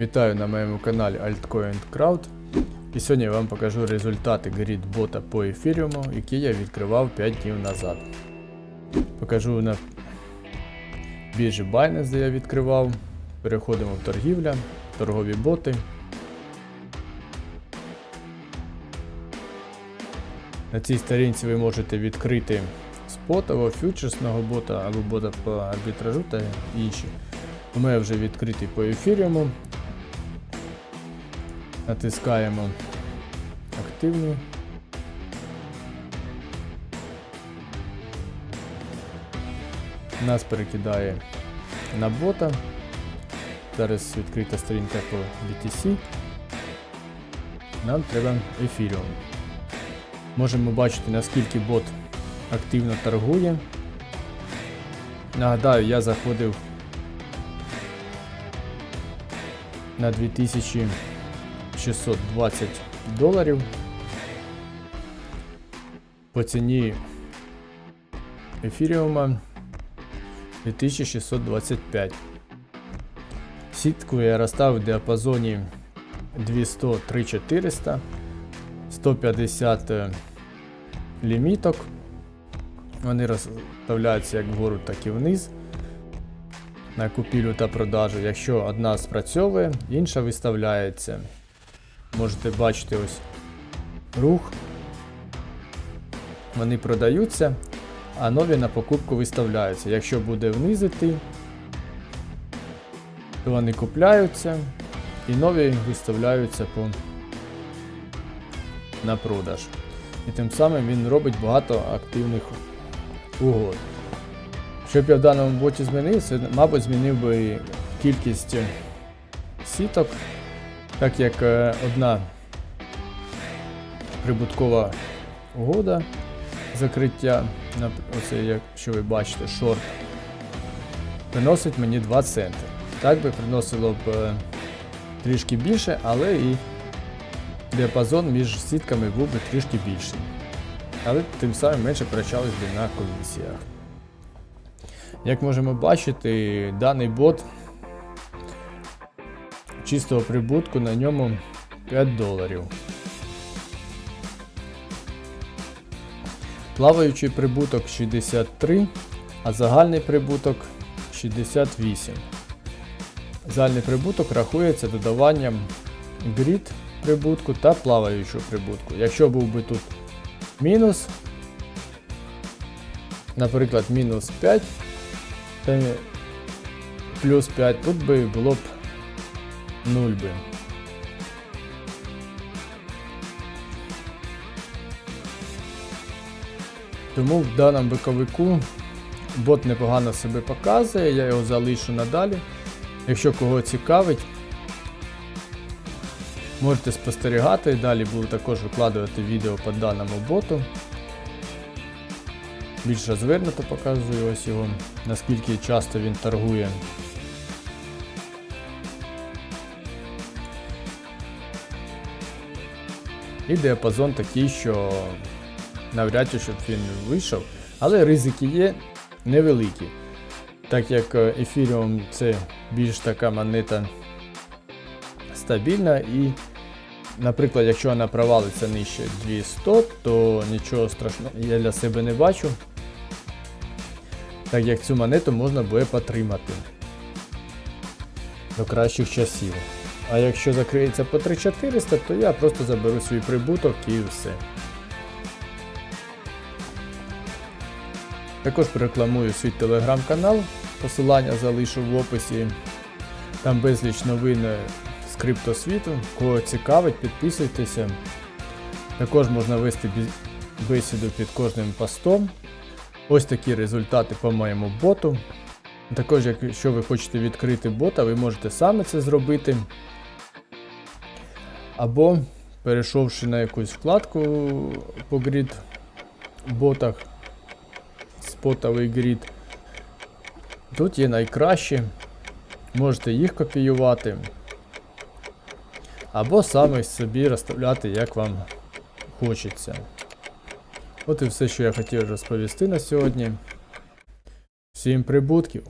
Вітаю на моєму каналі Altcoin Crowd. І сьогодні я вам покажу результати грід-бота по ефіріуму, який я відкривав 5 днів назад. Покажу на біржі Binance, де я відкривав. Переходимо в торгівля, торгові боти. На цій сторінці ви можете відкрити спотового, фьючерсного бота або бота по арбітражу та інші. У мене вже відкритий по ефіріуму. Натискаємо активний. Нас перекидає на бота. Зараз відкрита сторінка по BTC. Нам треба ефіріум. Можемо бачити наскільки бот активно торгує. Нагадаю, я заходив на 2620 доларів. По ціні ефіріума 2625. Сітку я розставив в діапазоні 200-3400, 150 е, ліміток. Вони розставляються як вгору, так і вниз на купівлю та продажу. Якщо одна спрацьовує, інша виставляється. Можете бачити ось рух. Вони продаються, а нові на покупку виставляються. Якщо буде вниз іти, то вони купляються і нові виставляються по на продаж. І тим самим він робить багато активних угод. Щоб я в даному боті змінив, це, мабуть, змінив би кількість сіток, так як е, одна прибуткова угода закриття, оце якщо ви бачите, шорт, приносить мені 2 центи. Так би приносило б е, трішки більше, але і діапазон між сітками був би трішки більший. Але тим самим менше перечались би на комісіях. Як можемо бачити, даний бот чистого прибутку на ньому 5 доларів. Плаваючий прибуток 63, а загальний прибуток 68. Загальний прибуток рахується додаванням грід прибутку та плаваючого прибутку. Якщо був би тут мінус, наприклад, мінус 5, плюс 5, тут би було б 0 би. Тому в даному боковику бот непогано себе показує, я його залишу надалі. Якщо кого цікавить, можете спостерігати. Далі буду також викладувати відео по даному боту. Більш розвернуто показую ось його, наскільки часто він торгує. І діапазон такий, що навряд чи щоб він вийшов, але ризики є невеликі. Так як е, Ethereum це більш така монета стабільна і, наприклад, якщо вона провалиться нижче 200, то нічого страшного я для себе не бачу. Так як цю монету можна буде потримати до кращих часів. А якщо закриється по 3400, то я просто заберу свій прибуток і все. Також прорекламую свій телеграм-канал, посилання залишу в описі. Там безліч новин з криптосвіту. Кого цікавить, підписуйтеся. Також можна вести бесіду під кожним постом. Ось такі результати по моєму боту. Також, якщо ви хочете відкрити бота, ви можете саме це зробити. Або перейшовши на якусь вкладку по грід ботах, спотовий грід. Тут є найкращі. Можете їх копіювати. Або саме собі розставляти, як вам хочеться. От і все, що я хотів розповісти на сьогодні. Всім прибутків!